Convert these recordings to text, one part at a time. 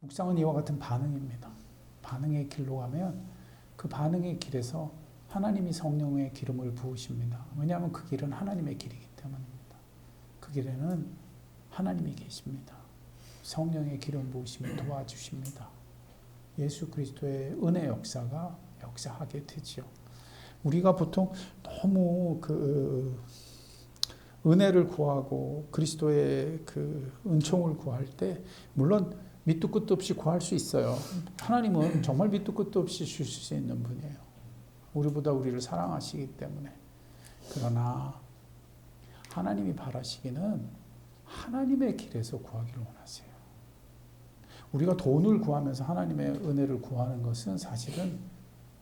묵상은 이와 같은 반응입니다. 반응의 길로 가면 그 반응의 길에서 하나님이 성령의 기름을 부으십니다. 왜냐하면 그 길은 하나님의 길이기 때문입니다. 그 길에는 하나님이 계십니다. 성령의 기름 부으심을 도와주십니다. 예수 그리스도의 은혜 역사가 역사하게 되지요. 우리가 보통 너무 그 은혜를 구하고 그리스도의 그 은총을 구할 때 물론 밑도 끝도 없이 구할 수 있어요. 하나님은 정말 밑도 끝도 없이 주실 수 있는 분이에요. 우리보다 우리를 사랑하시기 때문에. 그러나 하나님이 바라시기는 하나님의 길에서 구하기를 원하세요. 우리가 돈을 구하면서 하나님의 은혜를 구하는 것은 사실은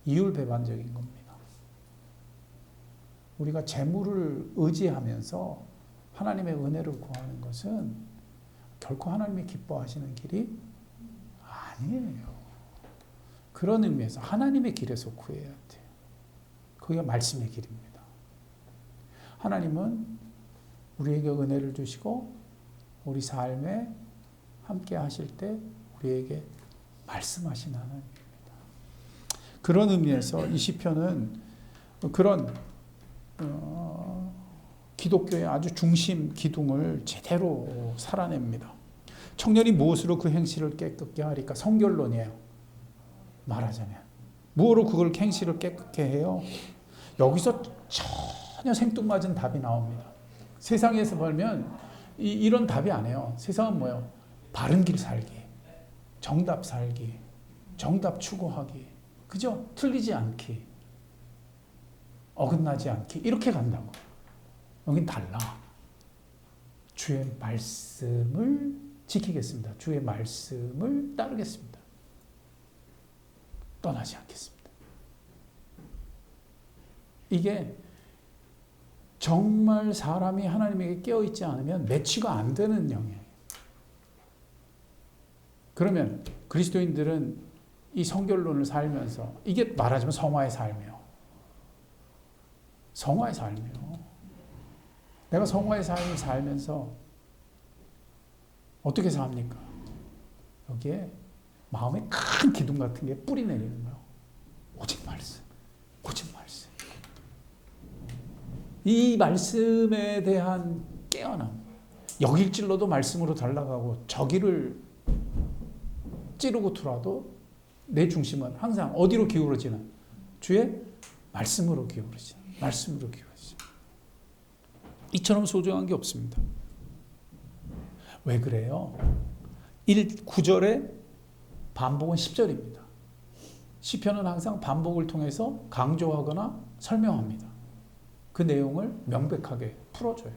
이율배반적인 겁니다. 우리가 재물을 의지하면서 하나님의 은혜를 구하는 것은 결코 하나님이 기뻐하시는 길이 아니에요. 그런 의미에서 하나님의 길에서 구해야 돼요. 그게 말씀의 길입니다. 하나님은 우리에게 은혜를 주시고 우리 삶에 함께 하실 때 우리에게 말씀하신 하나님입니다. 그런 의미에서 이 시편은 그런 어, 기독교의 아주 중심 기둥을 제대로 살아냅니다. 청년이 무엇으로 그 행실을 깨끗게 하리까? 성결론이에요. 말하자면. 무엇으로 그걸 행실을 깨끗게 해요? 여기서 전혀 생뚱맞은 답이 나옵니다. 세상에서 보면 이, 이런 답이 안 해요. 세상은 뭐예요? 바른 길 살기, 정답 살기, 정답 추구하기, 그죠? 틀리지 않기, 어긋나지 않기 이렇게 간다고. 여긴 달라. 주의 말씀을 지키겠습니다. 주의 말씀을 따르겠습니다. 떠나지 않겠습니다. 이게 정말 사람이 하나님에게 깨어있지 않으면 매치가 안 되는 영이에요. 그러면 그리스도인들은 이 성결론을 살면서 이게 말하자면 성화의 삶이에요. 성화의 삶이에요. 내가 성화의 삶을 살면서 어떻게 삽니까? 여기에 마음에 큰 기둥 같은 게 뿌리 내리는 거예요. 오직 말씀, 오직 말씀. 이 말씀에 대한 깨어남. 여길 찔러도 말씀으로 달라가고 저기를 찌르고 들어도 내 중심은 항상 어디로 기울어지는? 주의 말씀으로 기울어지는. 말씀으로 기울어지는. 이처럼 소중한 게 없습니다. 왜 그래요? 1, 9절에 반복은 10절입니다. 시편은 항상 반복을 통해서 강조하거나 설명합니다. 그 내용을 명백하게 풀어줘요.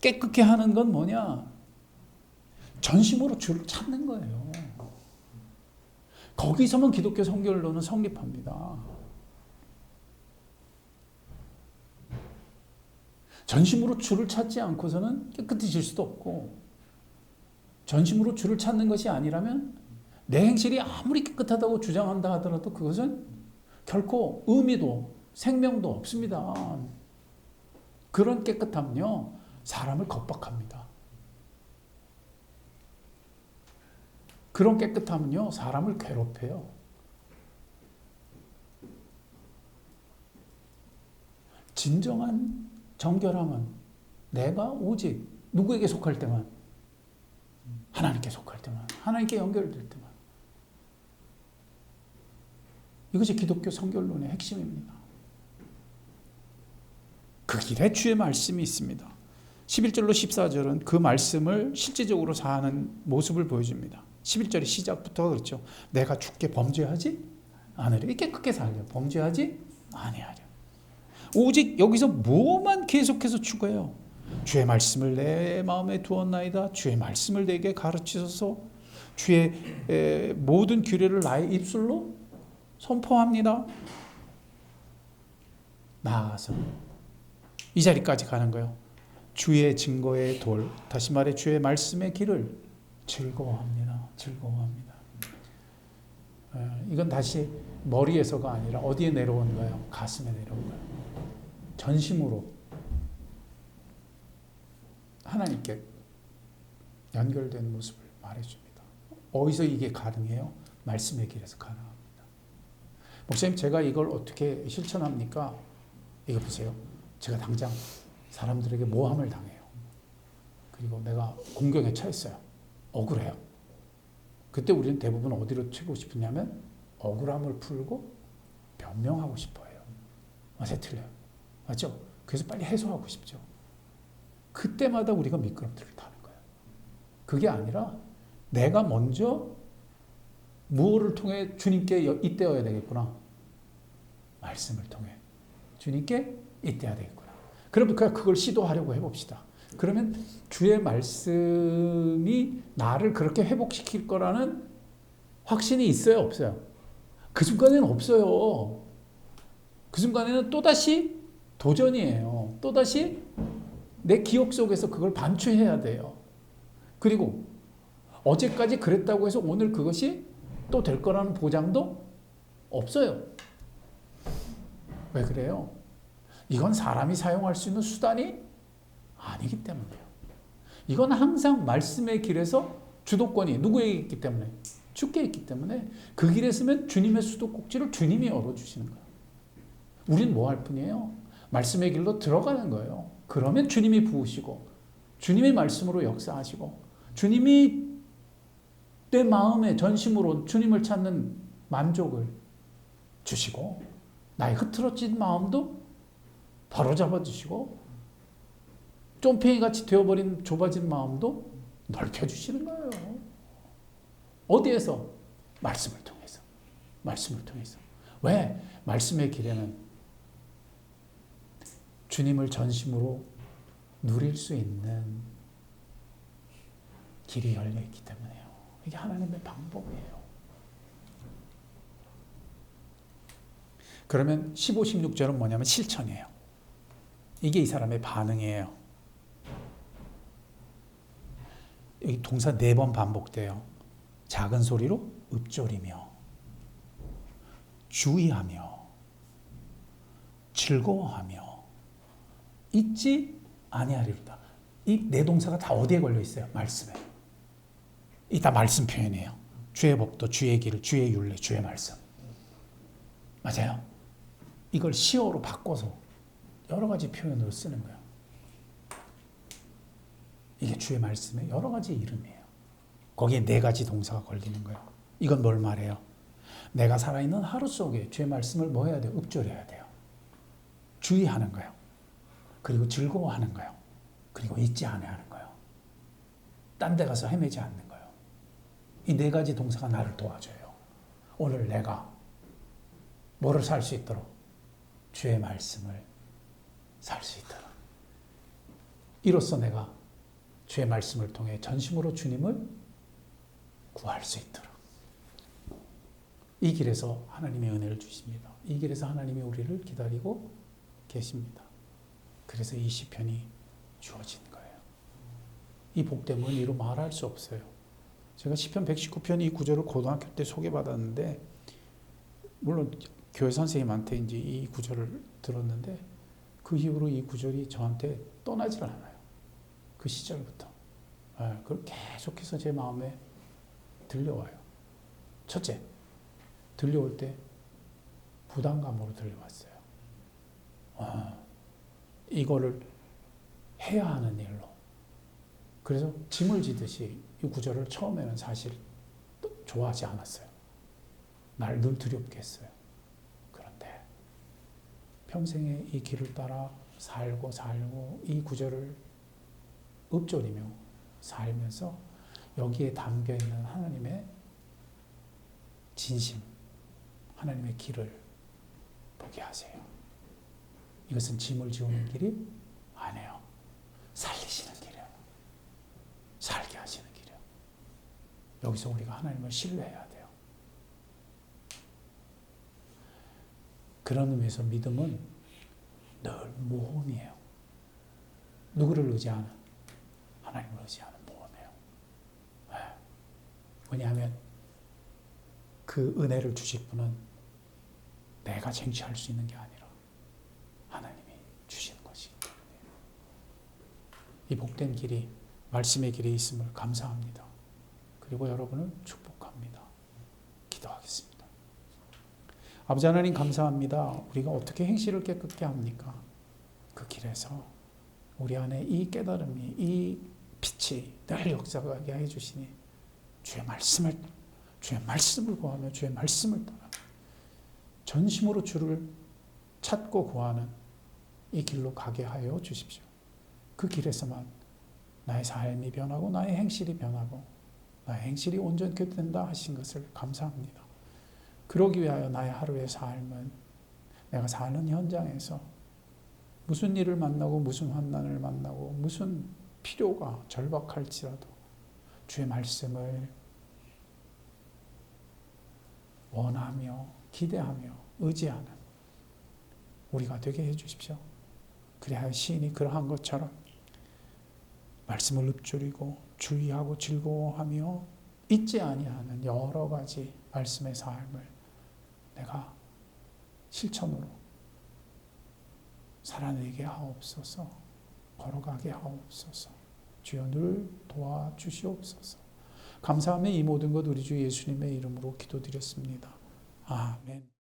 깨끗게 하는 건 뭐냐? 전심으로 주를 찾는 거예요. 거기서만 기독교 성결론은 성립합니다. 전심으로 주를 찾지 않고서는 깨끗해질 수도 없고, 전심으로 주를 찾는 것이 아니라면 내 행실이 아무리 깨끗하다고 주장한다 하더라도 그것은 결코 의미도 생명도 없습니다. 그런 깨끗함은요, 사람을 겁박합니다. 그런 깨끗함은요, 사람을 괴롭혀요. 진정한 정결함은 내가 오직 누구에게 속할 때만, 하나님께 속할 때만, 하나님께 연결될 때만. 이것이 기독교 성결론의 핵심입니다. 그 길에 주의 말씀이 있습니다. 11절로 14절은 그 말씀을 실제적으로 사는 모습을 보여줍니다. 11절의 시작부터 그렇죠. 내가 죽게 범죄하지 않으려. 깨끗게 살려. 범죄하지 아니하려. 오직 여기서 뭐만 계속해서 추구해요. 주의 말씀을 내 마음에 두었나이다. 주의 말씀을 내게 가르치소서. 주의 모든 규례를 나의 입술로 선포합니다. 나아가서 이 자리까지 가는 거예요. 주의 증거의 돌, 다시 말해 주의 말씀의 길을 즐거워합니다. 즐거워합니다. 이건 다시 머리에서가 아니라 어디에 내려온 거예요? 가슴에 내려온 거예요. 전심으로 하나님께 연결된 모습을 말해줍니다. 어디서 이게 가능해요? 말씀의 길에서 가능합니다. 목사님, 제가 이걸 어떻게 실천합니까? 이거 보세요. 제가 당장 사람들에게 모함을 당해요. 그리고 내가 공경에 처했어요. 억울해요. 그때 우리는 대부분 어디로 튀고 싶으냐면 억울함을 풀고 변명하고 싶어요. 맞아요, 틀려요. 맞죠? 그래서 빨리 해소하고 싶죠. 그때마다 우리가 미끄럼틀을 타는 거예요. 그게 아니라 내가 먼저 무엇을 통해 주님께 잇대어야 되겠구나. 말씀을 통해 주님께 잇대야 되겠구나. 그럼 그걸 시도하려고 해봅시다. 그러면 주의 말씀이 나를 그렇게 회복시킬 거라는 확신이 있어요, 없어요? 그 순간에는 없어요. 그 순간에는 또다시 도전이에요. 또다시 내 기억 속에서 그걸 반추해야 돼요. 그리고 어제까지 그랬다고 해서 오늘 그것이 또 될 거라는 보장도 없어요. 왜 그래요? 이건 사람이 사용할 수 있는 수단이 아니기 때문이에요. 이건 항상 말씀의 길에서 주도권이 누구에게 있기 때문에 주께 있기 때문에 그 길에 서면 주님의 수도꼭지를 주님이 열어주시는 거예요. 우린 뭐 할 뿐이에요? 말씀의 길로 들어가는 거예요. 그러면 주님이 부으시고 주님의 말씀으로 역사하시고 주님이 내 마음의 전심으로 주님을 찾는 만족을 주시고 나의 흐트러진 마음도 바로잡아 주시고 쫌팽이 같이 되어버린 좁아진 마음도 넓혀 주시는 거예요. 어디에서? 말씀을 통해서. 말씀을 통해서. 왜? 말씀의 길에는 주님을 전심으로 누릴 수 있는 길이 열려 있기 때문에요. 이게 하나님의 방법이에요. 그러면 15, 16절은 뭐냐면 실천이에요. 이게 이 사람의 반응이에요. 여기 동사 네 번 반복돼요. 작은 소리로 읊조리며, 주의하며, 즐거워하며, 잊지 아니하리로다. 이 네 동사가 다 어디에 걸려 있어요? 말씀에. 이 다 말씀 표현이에요. 주의 법도, 주의 길, 주의 율례, 주의 말씀. 맞아요. 이걸 시어로 바꿔서 여러 가지 표현으로 쓰는 거예요. 이게 주의 말씀의 여러 가지 이름이에요. 거기에 네 가지 동사가 걸리는 거예요. 이건 뭘 말해요? 내가 살아있는 하루 속에 주의 말씀을 뭐 해야 돼요? 읊조려야 돼요. 주의하는 거예요. 그리고 즐거워하는 거예요. 그리고 잊지 않아야 하는 거예요. 딴 데 가서 헤매지 않는 거예요. 이 네 가지 동사가 나를 도와줘요. 오늘 내가 뭐를 살 수 있도록 주의 말씀을 살 수 있도록. 이로써 내가 주의 말씀을 통해 전심으로 주님을 구할 수 있도록. 이 길에서 하나님의 은혜를 주십니다. 이 길에서 하나님이 우리를 기다리고 계십니다. 그래서 이 시편이 주어진 거예요. 이 복됨은 이루 말할 수 없어요. 제가 시편 119편 이 구절을 고등학교 때 소개받았는데 물론 교회 선생님한테 이제 이 구절을 들었는데 그 이후로 이 구절이 저한테 떠나질 않아요. 그 시절부터. 네, 그 계속해서 제 마음에 들려와요. 첫째, 들려올 때 부담감으로 들려왔어요. 아, 이거를 해야 하는 일로. 그래서 짐을 지듯이 이 구절을 처음에는 사실 좋아하지 않았어요. 날 늘 두렵게 했어요. 그런데 평생에 이 길을 따라 살고 살고 이 구절을 읊조리며 살면서 여기에 담겨 있는 하나님의 진심, 하나님의 길을 보게 하세요. 이것은 짐을 지우는 길이 아니에요. 살리시는 길이에요. 살게 하시는 길이에요. 여기서 우리가 하나님을 신뢰해야 돼요. 그런 의미에서 믿음은 늘 모험이에요. 누구를 의지하는? 하나님을 의지하는 모험이에요. 네. 왜냐하면 그 은혜를 주실 분은 내가 쟁취할 수 있는 게 아니라 하나님 이 복된 길이 말씀의 길에 있음을 감사합니다. 그리고 여러분을 축복합니다. 기도하겠습니다. 아버지 하나님 감사합니다. 우리가 어떻게 행실을 깨끗게 합니까? 그 길에서 우리 안에 이 깨달음이 이 빛이 늘 역사하게 해 주시니 주의 말씀을 주의 말씀을 구하며 주의 말씀을 따라 전심으로 주를 찾고 구하는 이 길로 가게 하여 주십시오. 그 길에서만 나의 삶이 변하고 나의 행실이 변하고 나의 행실이 온전케 된다 하신 것을 감사합니다. 그러기 위하여 나의 하루의 삶은 내가 사는 현장에서 무슨 일을 만나고 무슨 환난을 만나고 무슨 필요가 절박할지라도 주의 말씀을 원하며 기대하며 의지하는 우리가 되게 해 주십시오. 그래야 시인이 그러한 것처럼 말씀을 읊조리고 주의하고 즐거워하며 잊지 아니하는 여러 가지 말씀의 삶을 내가 실천으로 살아내게 하옵소서 걸어가게 하옵소서. 주여 늘 도와주시옵소서. 감사하며 이 모든 것 우리 주 예수님의 이름으로 기도드렸습니다. 아멘